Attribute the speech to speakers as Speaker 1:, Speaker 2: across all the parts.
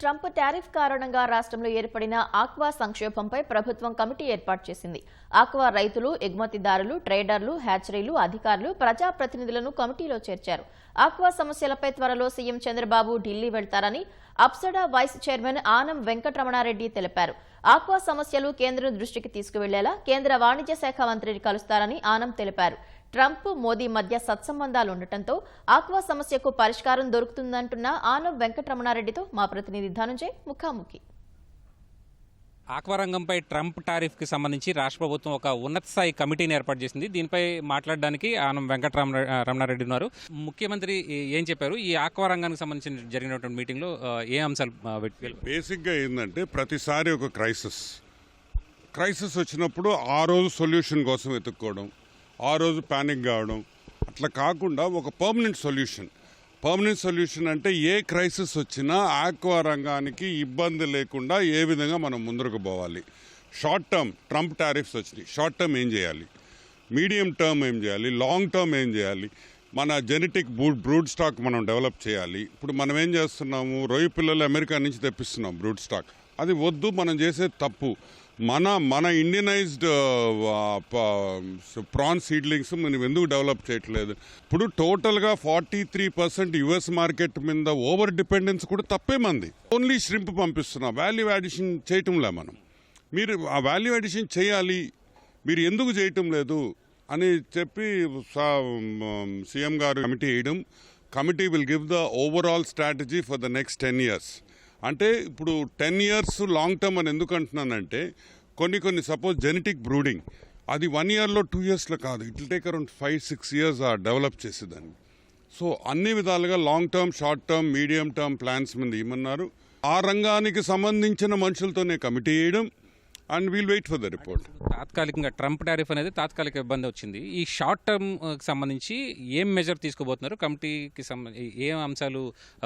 Speaker 1: Trump tariff కారణంగా రాష్ట్రంలో ఏర్పడిన ఆక్వా సంక్షోభంపై ప్రభుత్వం కమిటీ ఏర్పాటు చేసింది. ఆక్వా రైతులు ఎగుమతిదారులు ట్రేడర్లు హ్యాచరీలు అధికారులు ప్రజాప్రతినిధులను కమిటీలో చేర్చారు. ఆక్వా సమస్యలపై త్వరలో సీఎం చంద్రబాబు ఢిల్లీ వెళ్తారని APSADA vice chairman Anam Venkataramanareddy తెలిపారు. ఆక్వా సమస్యలు కేంద్రం దృష్టికి తీసుకువెళ్ళేలా కేంద్ర వాణిజ్య శాఖ మంత్రిని కలుస్తారని ఆనం తెలిపారు. ట్రంప్ మోదీ మధ్య సత్సంబంధాలు ఉండటంతో ఆక్వా సమస్యకు పరిష్కారం దొరుకుతుందంటున్న ఆనం వెంకటరమణారెడ్డితో మా ప్రతినిధి ధనుంజయ్ ముఖాముఖి.
Speaker 2: ఆక్వా రంగంపై ట్రంప్ టారిఫ్కి సంబంధించి రాష్ట్ర ప్రభుత్వం ఒక ఉన్నత స్థాయి కమిటీని ఏర్పాటు చేసింది. దీనిపై మాట్లాడడానికి ఆనం వెంకటరమణ రమణారెడ్డి ఉన్నారు. ముఖ్యమంత్రి ఏం చెప్పారు? ఈ ఆక్వా రంగానికి సంబంధించి జరిగినటువంటి మీటింగ్లో ఏ అంశాలు
Speaker 3: బేసిక్గా ఏంటంటే ప్రతిసారి ఒక క్రైసిస్. క్రైసిస్ వచ్చినప్పుడు ఆ రోజు సొల్యూషన్ కోసం వెతుక్కోవడం. ఆ రోజు ప్యానిక్ కావడం. అట్లా కాకుండా ఒక పర్మనెంట్ సొల్యూషన్ పర్మనెంట్ సొల్యూషన్ అంటే ఏ క్రైసిస్ వచ్చినా ఆక్వా రంగానికి ఇబ్బంది లేకుండా ఏ విధంగా మనం ముందరకు పోవాలి. షార్ట్ టర్మ్ ట్రంప్ టారిఫ్స్ వచ్చినాయి. షార్ట్ టర్మ్ ఏం చేయాలి? మీడియం టర్మ్ ఏం చేయాలి? లాంగ్ టర్మ్ ఏం చేయాలి? మన జెనెటిక్ బ్రూడ్ బ్రూడ్ స్టాక్ మనం డెవలప్ చేయాలి. ఇప్పుడు మనం ఏం చేస్తున్నాము? రొయ్య పిల్లలు అమెరికా నుంచి తెప్పిస్తున్నాం బ్రూడ్ స్టాక్ అది వద్దు మనం చేసే తప్పు. మన మన ఇండియనైజ్డ్ ప్రాన్ సీడ్లింగ్స్ మనం ఎందుకు డెవలప్ చేయట్లేదు? ఇప్పుడు టోటల్గా forty three percent US market మీద ఓవర్ డిపెండెన్స్ కూడా తప్పే మంది. ఓన్లీ ష్రింప్ పంపిస్తున్నాం. వాల్యూ అడిషన్ చేయటంలే మనం. మీరు ఆ వాల్యూ అడిషన్ చేయాలి మీరు ఎందుకు చేయటం లేదు అని చెప్పి సీఎం గారు కమిటీ వేయడం. Committee will give the overall strategy for the next ten years. అంటే ఇప్పుడు టెన్ ఇయర్స్ లాంగ్ టర్మ్ అని ఎందుకు అంటున్నానంటే కొన్ని కొన్ని సపోజ్ జెనెటిక్ బ్రూడింగ్ అది వన్ ఇయర్లో టూ ఇయర్స్లో కాదు. It take around five six years ఆ డెవలప్ చేసేదాన్ని. సో అన్ని విధాలుగా long term short term medium term plans మీద ఏమన్నారు? ఆ రంగానికి సంబంధించిన మనుషులతోనే కమిటీ వేయడం and we'll wait for the report
Speaker 2: తాత్కాలికంగా ట్రంప్ టారిఫ్ అనేది తాత్కాలిక ఇబ్బంది వచ్చింది. ఈ షార్ట్ టర్మ్ సంబంధించి ఏం మెజర్ తీసుకోబోతున్నారు? కమిటీకి సంబంధించి ఏ అంశాలు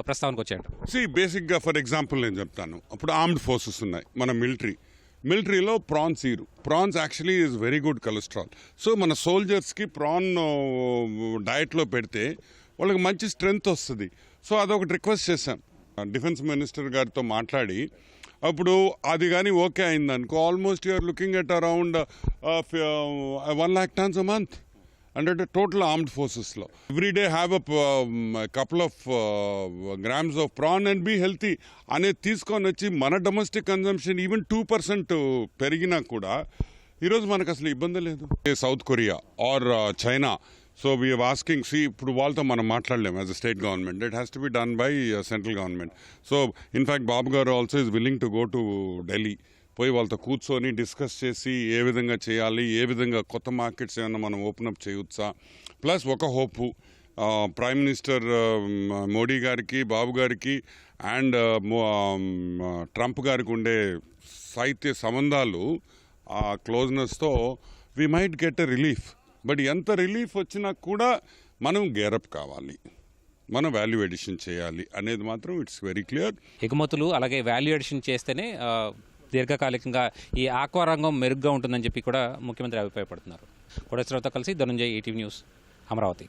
Speaker 2: ప్రస్తావనకు వచ్చాయంట?
Speaker 3: సి బేసిక్గా ఫర్ ఎగ్జాంపుల్ నేను చెప్తాను. అప్పుడు ఆర్మ్డ్ ఫోర్సెస్ ఉన్నాయి. మన మిలిటరీ మిలిటరీలో prawns ఈరు prawns actually is very good cholesterol so మన సోల్జర్స్కి ప్రాన్ డయట్లో పెడితే వాళ్ళకి మంచి స్ట్రెంగ్త్ వస్తుంది. సో అదొకటి రిక్వెస్ట్ చేశాం డిఫెన్స్ మినిస్టర్ గారితో మాట్లాడి అప్పుడు అది కానీ ఓకే అయిందనుకో. Almost you're looking at around one lakh tons a month అంటే total armed ఫోర్సెస్లో every day have a couple of grams of prawn and be healthy అనేది తీసుకొని వచ్చి మన domestic consumption even two percent పెరిగినా కూడా ఈరోజు మనకు అసలు ఇబ్బంది లేదు. South Korea or China so we asking see ఇప్పుడు వాళ్ళతో మనం మాట్లాడలేము as a state government it has to be done by central government so in fact Babu గారు also is willing to go to Delhi పోయి వాళ్ళతో కూర్చొని discuss చేసి ఏ విధంగా చేయాలి ఏ విధంగా కొత్త మార్కెట్స్ ఏమైనా మనం ఓపెన్ అప్ చేయొచ్చా? ప్లస్ ఒక హోపు ప్రైమ్ మినిస్టర్ మోడీ గారికి బాబు గారికి and Trump uh, um, uh, గారికి ఉండే సాహిత్య సంబంధాలు ఆ క్లోజ్నెస్తో we might get a relief but ఎంత రిలీఫ్ వచ్చినా కూడా మనం గేరప్ కావాలి. మనం వాల్యూ ఎడిషన్ చేయాలి అనేది మాత్రం ఇట్స్ వెరీ క్లియర్.
Speaker 2: ఎగుమతులు అలాగే వాల్యూ ఎడిషన్ చేస్తేనే దీర్ఘకాలికంగా ఈ ఆక్వా రంగం మెరుగ్గా ఉంటుందని చెప్పి కూడా ముఖ్యమంత్రి అభిప్రాయపడుతున్నారు. కోటేశ్వరరావుతో కలిసి ధనుంజయ్ ఈటీవీ న్యూస్ అమరావతి.